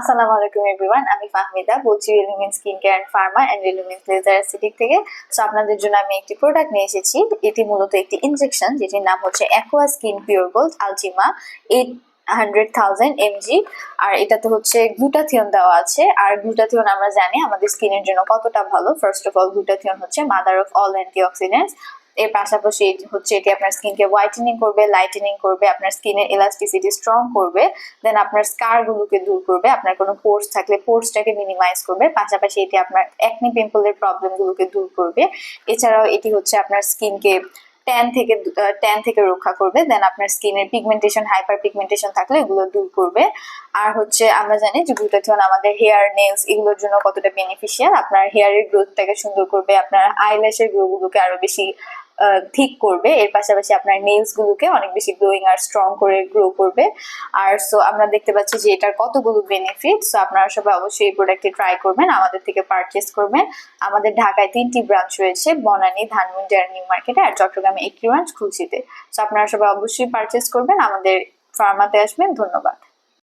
আসসালামু আলাইকুম এভরিওয়ান আমি ফাহমিদা, বলছি Relumin skin care and pharma and Relumin laser aesthetic থেকে। সো আপনাদের জন্য আমি একটি প্রোডাক্ট নিয়ে এসেছি। এটি মূলত একটি ইনজেকশন যেটির নাম হচ্ছে অ্যাকোয়া স্কিন পিওর গোল্ড আলচিমা এইট হান্ড্রেড থাউজেন্ড এমজি আর এটাতে হচ্ছে গ্লুটাথিয়ন দেওয়া আছে। আর গ্লুটাথিয়ন আমরা জানি আমাদের স্কিনের জন্য কতটা ভালো। ফার্স্ট অফ অল গ্লুটাথিয়ন হচ্ছে মাদার অফ অল অ্যান্টিঅক্সিডেন্টস এর পাশাপাশি হচ্ছে এটি আপনার স্কিনকে হোয়াইটেনিং করবে লাইটেনিং করবে, আপনার স্কিনের ইলাস্টিসিটি স্ট্রং করবে দেন আপনার স্কার গুলোকে দূর করবে, আপনার কোনো পোর্স থাকলে পোর্সটাকে মিনিমাইজ করবে, পাশাপাশি এটি আপনার একনি পিম্পলের প্রবলেম গুলোকে দূর করবে। এছাড়াও এটি হচ্ছে আপনার স্কিনকে ট্যান থেকে ট্যান থেকে রক্ষা করবে দেন আপনার স্কিনের পিগমেন্টেশন হাইপার পিগমেন্টেশন থাকলে এগুলো দূর করবে। আর হচ্ছে আমরা জানি যে গ্লুটাথিয়ন আমাদের হেয়ার নেলস এগুলোর জন্য কতটা বেনিফিশিয়াল আপনার হেয়ারের গ্রোথটাকে সুন্দর করবে, আপনার আইল্যাশের গ্রো গুলোকে আরও বেশি ঠিক করবে। এর পাশাপাশি আপনার নেলস গুলোকে অনেক বেশি গ্লোয়িং আর স্ট্রং করে গ্রো করবে। আর সো আমরা দেখতে পাচ্ছি যে এটার কতগুলো বেনিফিট সো আপনারা সবাই অবশ্যই এই প্রোডাক্টটি ট্রাই করবেন, আমাদের থেকে পারচেস করবেন। আমাদের ঢাকায় তিনটি ব্রাঞ্চ রয়েছে, বনানী, ধানমন্ডি আর নিউ মার্কেটে আর চট্টগ্রামে একটি ব্রাঞ্চ খুলছিতে সো আপনারা সবাই অবশ্যই পারচেস করবেন, আমাদের ফার্মাতে আসবেন, ধন্যবাদ।